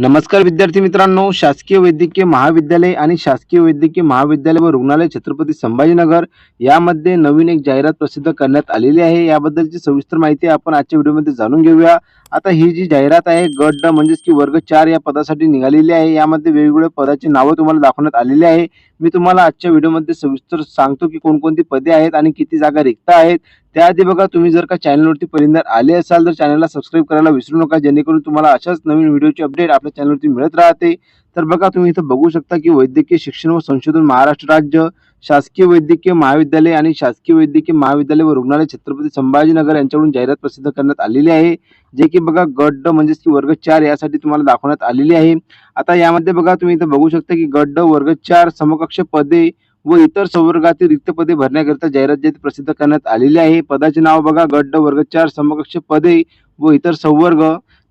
नमस्कार विद्यार्थी मित्रांनो शासकीय वैद्यकीय महाविद्यालय आणि शासकीय वैद्यकीय महाविद्यालय व रुग्णालय छत्रपती संभाजीनगर यामध्ये नवीन एक जाहिरात प्रसिद्ध करण्यात आलेली आहे. याबद्दलची सविस्तर माहिती आपण आजच्या व्हिडिओमध्ये जाणून घेऊया. आता ही जी जाहिरात आहे गट ड म्हणजेच की वर्ग चार या पदासाठी निघालेली आहे. यामध्ये वेगवेगळ्या पदाची नावं तुम्हाला दाखवण्यात आलेली आहे. मी तुम्हाला आजच्या व्हिडिओमध्ये सविस्तर सांगतो की कोणकोणती पदे आहेत आणि किती जागा रिक्त आहेत. त्याआधी बघा तुम्ही जर का चॅनलवरती पहिल्यांदा आले असाल तर चॅनलला सबस्क्राईब करायला विसरू नका. जेणेकरून तुम्हाला अशाच नवीन व्हिडिओची अपडेट आपल्या चॅनलवरती मिळत राहते. तर बघा तुम्ही इथं बघू शकता की वैद्यकीय शिक्षण व संशोधन महाराष्ट्र राज्य शासकीय वैद्यकीय महाविद्यालय आणि शासकीय वैद्यकीय महाविद्यालय व रुग्णालय छत्रपती संभाजीनगर यांच्याकडून जाहिरात प्रसिद्ध करण्यात आलेली आहे. जे की बघा गट ड म्हणजेच की वर्ग चार यासाठी तुम्हाला दाखवण्यात आलेली आहे. आता यामध्ये बघा तुम्ही इथं बघू शकता की गट ड वर्ग चार समकक्ष पदे व इतर संवर्गातील रिक्त पदे भरण्याकरिता जाहिरात जे प्रसिद्ध करण्यात आलेली आहे. पदाचे नाव बघा गट ड वर्ग चार समकक्ष पदे व इतर संवर्ग.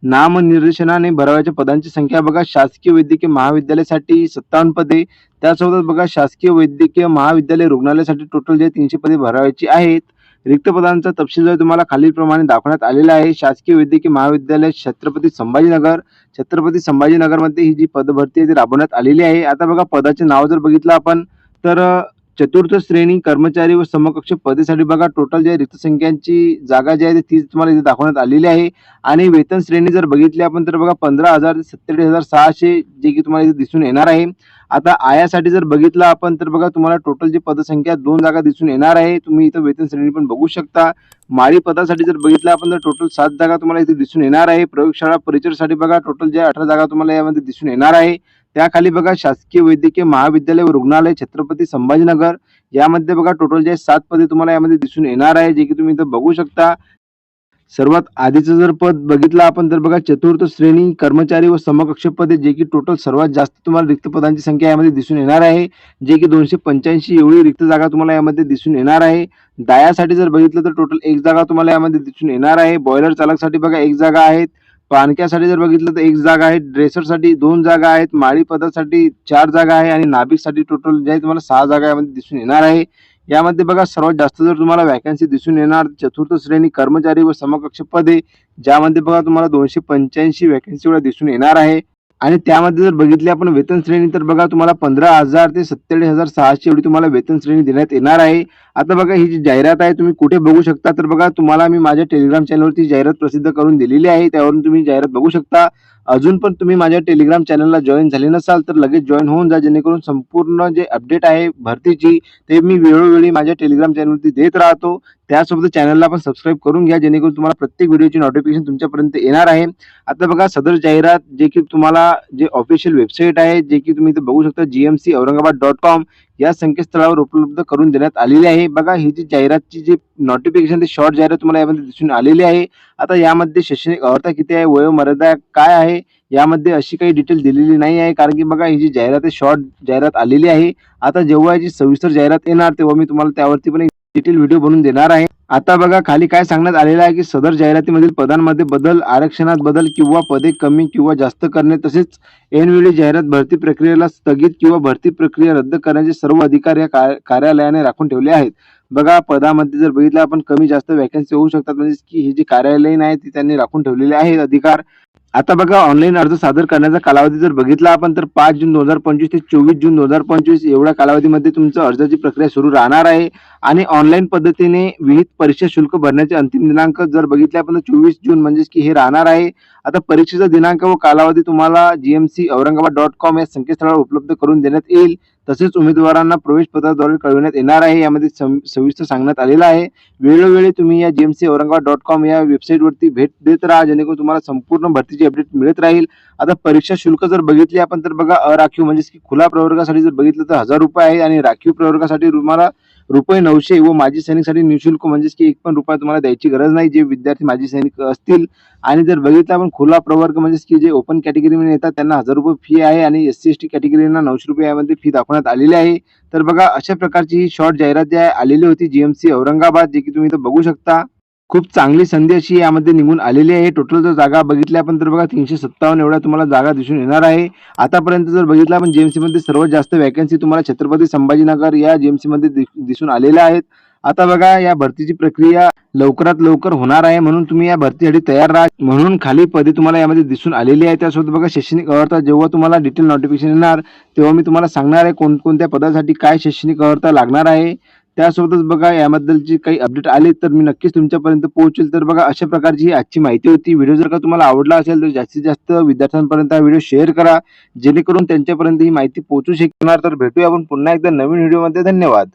नामनिर्देशनाने भरावयाच्या पदांची संख्या बघा. शासकीय वैद्यकीय महाविद्यालयासाठी सत्तावन्न पदे. त्यासोबतच बघा शासकीय वैद्यकीय महाविद्यालय रुग्णालयासाठी टोटल जे तीनशे पदे भरावयाची आहेत. रिक्त पदांचा तपशील जर तुम्हाला खालीलप्रमाणे दाखवण्यात आलेला आहे. शासकीय वैद्यकीय महाविद्यालय छत्रपती संभाजीनगर. छत्रपती संभाजीनगरमध्ये ही जी पदभरती आहे ती राबवण्यात आलेली आहे. आता बघा पदाचे नाव जर बघितलं आपण तर चतुर्थ श्रेणी कर्मचारी व समकक्ष पदेसाठी बघा टोटल जे रिक्त संख्यांची जागा जी आहे ती तुम्हाला इथे दाखवण्यात आलेली आहे. आणि वेतन श्रेणी जर बघितली आपण तर बघा पंधरा हजार ते सत्तेचाळीस हजार सहाशे जे की तुम्हाला इथे दिसून येणार आहे. आता आयासाठी जर बघितलं आपण तर बघा तुम्हाला टोटल जी पदसंख्या दोन जागा दिसून येणार आहे. तुम्ही इथं वेतन श्रेणी पण बघू शकता. माळी पदासाठी जर बघितलं आपण तर टोटल सात जागा तुम्हाला इथे दिसून येणार आहे. प्रयोगशाळा परिचरसाठी बघा टोटल जे अठरा जागा तुम्हाला यामध्ये दिसून येणार आहे. त्याखाली बघा शासकीय वैद्यकीय महाविद्यालय व रुग्णालय छत्रपती संभाजीनगर यामध्ये बघा टोटल जे सात पदे तुम्हाला यामध्ये दिसून येणार आहे जे की तुम्ही इथं बघू शकता. सर्वात आधीचं जर पद बघितलं आपण तर बघा चतुर्थ श्रेणी कर्मचारी व समकक्ष पदे जे की टोटल सर्वात जास्त तुम्हाला रिक्त पदांची संख्या यामध्ये दिसून येणार आहे. जे की दोनशे पंच्याऐंशी एवढी रिक्त जागा तुम्हाला यामध्ये दिसून येणार आहे. दायासाठी जर बघितलं तर टोटल एक जागा तुम्हाला यामध्ये दिसून येणार आहे. बॉयलर चालकसाठी बघा एक जागा आहेत. पाणक्यासाठी जर बघितलं तर एक जागा आहे ड्रेसरसाठी दोन जागा आहेत माळी पदासाठी चार जागा आहे आणि नाभिकसाठी टोटल जे आहे तुम्हाला सहा जागा यामध्ये दिसून येणार आहे. यामध्ये बघा सर्वात जास्त जर तुम्हाला वॅकन्सी दिसून येणार चतुर्थ श्रेणी कर्मचारी व समकक्ष पदे ज्यामध्ये बघा तुम्हाला दोनशे पंच्याऐंशी वॅकन्सी एवढ्या दिसून येणार आहे. आणि त्यामध्ये जर बघितली आपण वेतन श्रेणी तर बघा तुम्हाला पंधरा हजार ते सत्तेचाळीस हजार सहाशे एवढी तुम्हाला वेतन श्रेणी देण्यात येणार आहे. आता बघा ही जी जाहिरात आहे तुम्ही कुठे बघू शकता? तर बघा तुम्हाला मी माझ्या टेलिग्राम चॅनलवरती जाहिरात प्रसिद्ध करून दिलेली आहे. त्यावरून तुम्ही जाहिरात बघू शकता. अजून पण तुम्ही माझ्या टेलिग्राम चॅनलला जॉईन झाले नसाल तर लगेच जॉईन होऊन जा जेणेकरून संपूर्ण जे अपडेट आहे भरतीची ते मी वेळोवेळी माझ्या टेलिग्राम चॅनलवरती देत राहतो. त्यासोबत चॅनलला पण सबस्क्राईब करून घ्या जेणेकरून तुम्हाला प्रत्येक व्हिडिओची नोटिफिकेशन तुमच्यापर्यंत येणार आहे. आता बघा सदर जाहिरात जे की तुम्हाला जे ऑफिशियल वेबसाईट आहे जे की तुम्ही इथे बघू शकता जीएमसी औरंगाबाद डॉट कॉम या संकेतस्थळावर उपलब्ध करून देण्यात आलेली आहे. बघा ही जी जाहिरातची जी नोटिफिकेशन ती शॉर्ट जाहिरात तुम्हाला यामध्ये दिसून आलेली आहे. आता यामध्ये शैक्षणिक अर्हता किती आहे? वयोमर्यादा काय आहे? यामध्ये अशी काही डिटेल दिलेली नाही आहे. कारण की बघा ही जी जाहिरात आहे शॉर्ट जाहिरात आलेली आहे. आता जेव्हा याची सविस्तर जाहिरात येणार तेव्हा मी तुम्हाला त्यावरती पण एक डिटेल व्हिडिओ बनवून देणार आहे. आता बघा खाली काय सांगण्यात आलेलं आहे की सदर जाहिरातीमधील पदांमध्ये बदल आरक्षणात बदल किंवा पदे कमी किंवा जास्त करणे तसेच ऐनवेळी जाहिरात भरती प्रक्रियेला स्थगित किंवा भरती प्रक्रिया रद्द करण्याचे सर्व अधिकार या कार्यालयाने राखून ठेवले आहेत. बघा पदामध्ये जर बघितलं आपण कमी जास्त वॅकन्सी होऊ शकतात. म्हणजे की हे जे कार्यालयीन आहे ती त्यांनी राखून ठेवलेले आहेत अधिकार. आता बघा ऑनलाईन अर्ज सादर करण्याचा कालावधी जर बघितला आपण तर पाच जून दोन हजार पंचवीस ते चोवीस जून दोन हजार पंचवीस एवढ्या कालावधीमध्ये तुमचं अर्जाची प्रक्रिया सुरू राहणार आहे. आणि ऑनलाईन पद्धतीने विहित परीक्षा शुल्क भरण्याचे अंतिम दिनांक जर बघितले आपण तर चोवीस जून म्हणजेच की हे राहणार आहे. आता परीक्षेचा दिनांक व कालावधी तुम्हाला जीएमसी औरंगाबाद डॉट कॉम या संकेतस्थळावर उपलब्ध करून देण्यात येईल. तसेच उमेदवारांना प्रवेश पत्राद्वारे कळविण्यात येणार आहे. यामध्ये सविस्तर सांगण्यात आलेलं आहे. वेळोवेळी तुम्ही या जीएमसी औरंगाबाद डॉट कॉम या वेबसाईटवरती भेट देत राहा. जेणेकरून तुम्हाला संपूर्ण भरतीची अपडेट मिळत राहील. आता परीक्षा शुल्क जर बघितली आपण तर बघा अराखीव म्हणजेच की खुला प्रवर्गासाठी जर बघितलं तर हजार रुपये आहे आणि राखीव प्रवर्गासाठी तुम्हाला रुपये नऊशे व माजी सैनिकसाठी निशुल्क. म्हणजेच की एक पण रुपया तुम्हाला द्यायची गरज नाही. जे विद्यार्थी माजी सैनिक असतील आणि जर बघितलं आपण खुला प्रवर्ग म्हणजेच की जे ओपन कॅटेगरीमध्ये येतात त्यांना हजार रुपये फी आहे आणि एस सी एस टी कॅटेगरीना नऊशे रुपये यामध्ये फी दाखवण्यात आलेली आहे. तर बघा अशा प्रकारची ही शॉर्ट जाहिरात जी आहे आलेली होती जीएमसी औरंगाबाद जे की तुम्ही इथं बघू शकता. खूप चांगली संधी अशी यामध्ये निघून आलेली आहे. टोटल जर जागा बघितल्या आपण तर बघा तीनशे सत्तावन्न एवढ्या तुम्हाला जागा दिसून येणार आहे. आतापर्यंत जर बघितलं आपण जेएमसीमध्ये सर्वात जास्त वॅकन्सी तुम्हाला छत्रपती संभाजीनगर या जेएमसीमध्ये दिसून आलेल्या आहेत. आता बघा या भरतीची प्रक्रिया लवकरात लवकर होणार आहे म्हणून तुम्ही या भरतीसाठी तयार राहा. म्हणून खाली पदे तुम्हाला यामध्ये दिसून आलेली आहे त्यासोबत बघा शैक्षणिक अर्हता जेव्हा तुम्हाला डिटेल नोटिफिकेशन येणार तेव्हा मी तुम्हाला सांगणार आहे कोणकोणत्या पदासाठी काय शैक्षणिक अर्हता लागणार आहे. त्यासोबतच बघा याबद्दलची काही अपडेट आले तर मी नक्कीच तुमच्यापर्यंत पोहोचेल. तर बघा अशा प्रकारची ही आजची माहिती होती. व्हिडिओ जर का तुम्हाला आवडला असेल तर जास्तीत जास्त विद्यार्थ्यांपर्यंत हा व्हिडिओ शेअर करा. जेणेकरून त्यांच्यापर्यंत ही माहिती पोहोचू शकणार. तर भेटूया आपण पुन्हा एकदा नवीन व्हिडिओमध्ये धन्यवाद.